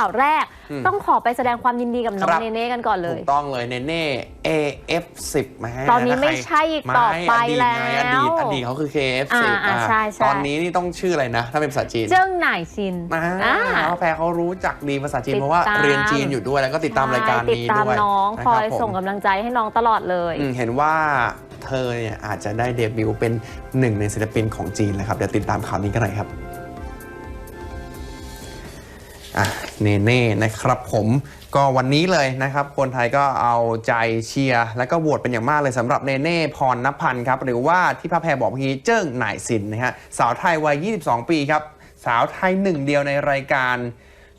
ข่าวแรกอืมต้องขอไปแสดงความยินดีกับน้องครับเนเน่กันก่อนเลถูยกต้องเลยเนเน่ AF10 แหมตอนนี้ถ้าไม่ใครใช่อีกต่อไปม่แล้วอดีตไงอดีตอดีตเขาคือ KF10 อ่าอ่าใช่ใช่ตอนนี้นี่ต้องชื่ออะไรนะ ถ้าเป็นภาษาจีน เจิ้งหน่ายซินอ่าอ่าเพราะแพรเขารู้จักดีภาษาจีนติดเพราะว่าตามเรียนจีนอยู่ด้วยแล้วก็ติดตามรายการใช่ติดนี้ตามด้วยน้องนะคอยรับผมส่งกำลังใจให้น้องตลอดเลยอืมเห็นว่าเธอเนี่ยอาจจะได้เดบิวต์เป็นหนึ่งในศิลปินของจีนเลยครับ เดี๋ยวติดตามข่าวนี้กันหน่อยครับ อะเนเน่นะครับผมก็วันนี้เลยนะครับ คนไทยก็เอาใจเชียร์และก็โหวตเป็นอย่างมากเลยสำหรับเนเน่พรนพันธ์ครับ หรือว่าที่พระแพรบอกเมื่อกี้เจิ้งหน่ายสินนะฮะสาวไทยวัย 22 ปีครับ สาวไทยหนึ่งเดียวในรายการ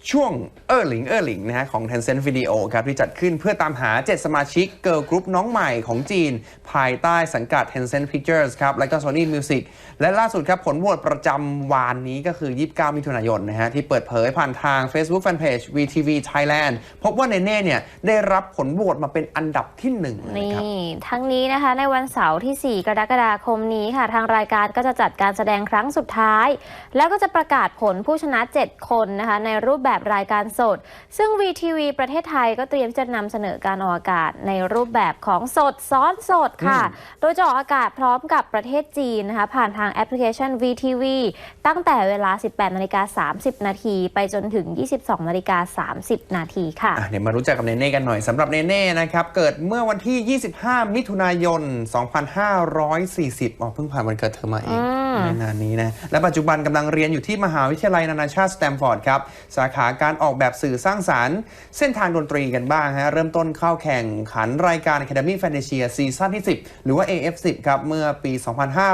ช่วงเออหลิงเออหลิงนะฮะของ Tencent Video ครับที่จัดขึ้นเพื่อตามหา 7 สมาชิกเกิร์ลกรุ๊ปน้องใหม่ของจีน ภายใต้สังกัด Tencent Pictures ครับ และก็ Sony Music และล่าสุดครับ ผลโหวตประจำวานนี้ก็คือ 29 มิถุนายนนะฮะที่เปิดเผยผ่านทาง Facebook Fanpage VTV Thailand พบว่าเนเน่เนี่ยได้รับผลโหวตมาเป็นอันดับที่หนึ่งเลยนี่นะครับทั้งนี้นะคะในวันเสาร์ที่ 4 กรกฎาคมนี้ค่ะ ทางรายการก็จะจัดการแสดงครั้งสุดท้าย แล้วก็จะประกาศผลผู้ชนะ 7 คนนะคะในรูปแบบรายการสด ซึ่ง VTV ประเทศไทยก็เตรียมที่จะนำเสนอการออกอากาศในรูปแบบของสดซ้อนสดค่ะ โดยจะออกอากาศพร้อมกับประเทศจีนนะคะผ่านทางแอปพลิเคชัน VTV ตั้งแต่เวลา 18นาฬิกา30 นาทีไปจนถึง 22นาฬิกา30 นาทีค่ะอะเดี๋ยวมารู้จักกับเนเน่กันหน่อยสำหรับเนเน่นะครับเกิดเมื่อวันที่ 25 มิถุนายน 2540อ๋อเพิ่งผ่านวันเกิดเธอมาเอง อืมไม่นานนี้นะและปัจจุบันกำลังเรียนอยู่ที่มหาวิทยาลัยนานาชาติสแตมฟอร์ดครับ สาขาการออกแบบสื่อสร้างสารรค์ เส้นทางดนตรีกันบ้างฮะเริ่มต้นเข้าแข่งขันรายการ Academy Fantasia ซีซั่นที่ 10 หรือว่า AF10 ครับ เมื่อปี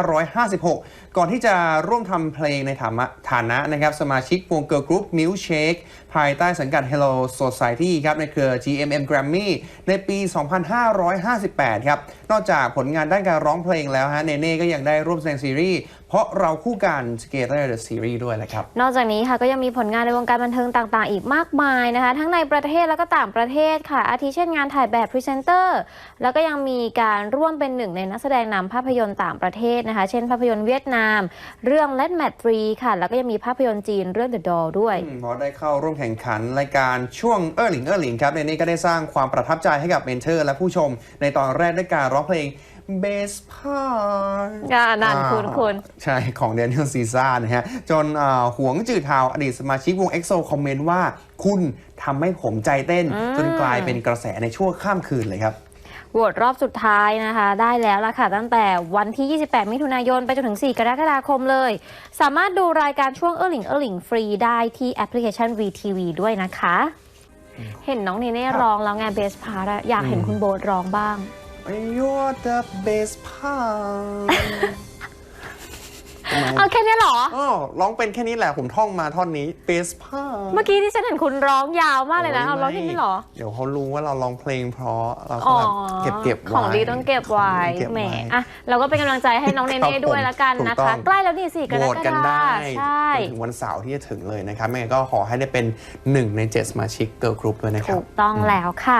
2556 ก่อนที่จะร่วมทำเพลงในฐานะฐานะนะครับ สมาชิกวงเกิร์ลกรุ๊ป Milkshake ภายใต้สังกัด Hello Society ครับ ในเครือ GMM Grammy ในปี 2558 ครับ นอกจากผลงานด้านการร้องเพลงแล้วฮะเนเน่ก็ยังได้ร่วมแสดงซีรีส์เพราะเราคู่กัน Skater the Series ด้วยแหละครับ นอกจากนี้ค่ะก็ยังมีผลงานในวงการบันเทิงต่างๆ อีกมากมายนะคะ ทั้งในประเทศแล้วก็ต่างประเทศค่ะ อาทิเช่นงานถ่ายแบบพรีเซนเตอร์ แล้วก็ยังมีการร่วมเป็นหนึ่งในนักแสดงนำภาพยนตร์ต่างประเทศนะคะ เช่นภาพยนตร์เวียดนาม เรื่อง Let Mat 3ค่ะ แล้วก็ยังมีภาพยนตร์จีนเรื่อง The Doll ด้วยอืมพอได้เข้าร่วมแข่งขันรายการช่วงเออหลิงเออหลิงครับในนี้ก็ได้สร้างความประทับใจให้กับเมนเทอร์ และผู้ชมในตอนแรกด้วยการร้องเพลง Best Part อ่านั่นคุณคุณใช่ ของเดน i e l ซีซ่านะฮะ จนอ่าหวงจืดทาวอดีตสมาชิกวง EXO คอมเมนต์ว่า คุณทำให้ผมใจเต้น จนกลายเป็นกระแสในชั่วข้ามคืนเลยครับโหวตรอบสุดท้ายนะคะ ได้แล้วล่ะค่ะ ตั้งแต่วันที่ 28 มิถุนายน ไปจนถึง 4 กรกฎาคมเลย สามารถดูรายการช่วงเออหลิงเออหลิงฟรีได้ที่แอปพลิเคชัน VTV ด้วยนะคะ เห็นน้องเนเน่ร้องแล้วไงเบสพาร์อยากเห็นอืมคุณโบทร้องบ้าง You're the best part ทำไมเอาแค่เนี้ยเหรอ อ๋อร้องเป็นแค่นี้แหละผมท่องมาท่อนนี้ best part เมื่อกี้ที่ฉันเห็นคุณร้องยาวมากเลยนะ เอาร้องแค่นี้เหรอ เดี๋ยวเขารู้ว่าเราร้องเพลงเพราะเราอ๋ก็อแบบเก็บเก็บไว้ของดีต้องเก็บไว้ของดีเก็บแหมไว้ อะเราก็เป็นกำลังใจให้น้องเนครับเน่ด้วยผมละกันถูกนะต้อคะงใกล้แล้วนี่สี่กโหรวตกกันได้ฎาใช่ จนถึงวันเสาร์ที่จะถึงเลยนะครับไม่งั้นก็ขอให้ได้เป็นหนึ่งใน7สมาชิกเกิร์ลกรุ๊ปด้วยนะครับถูกต้องแล้วค่ะ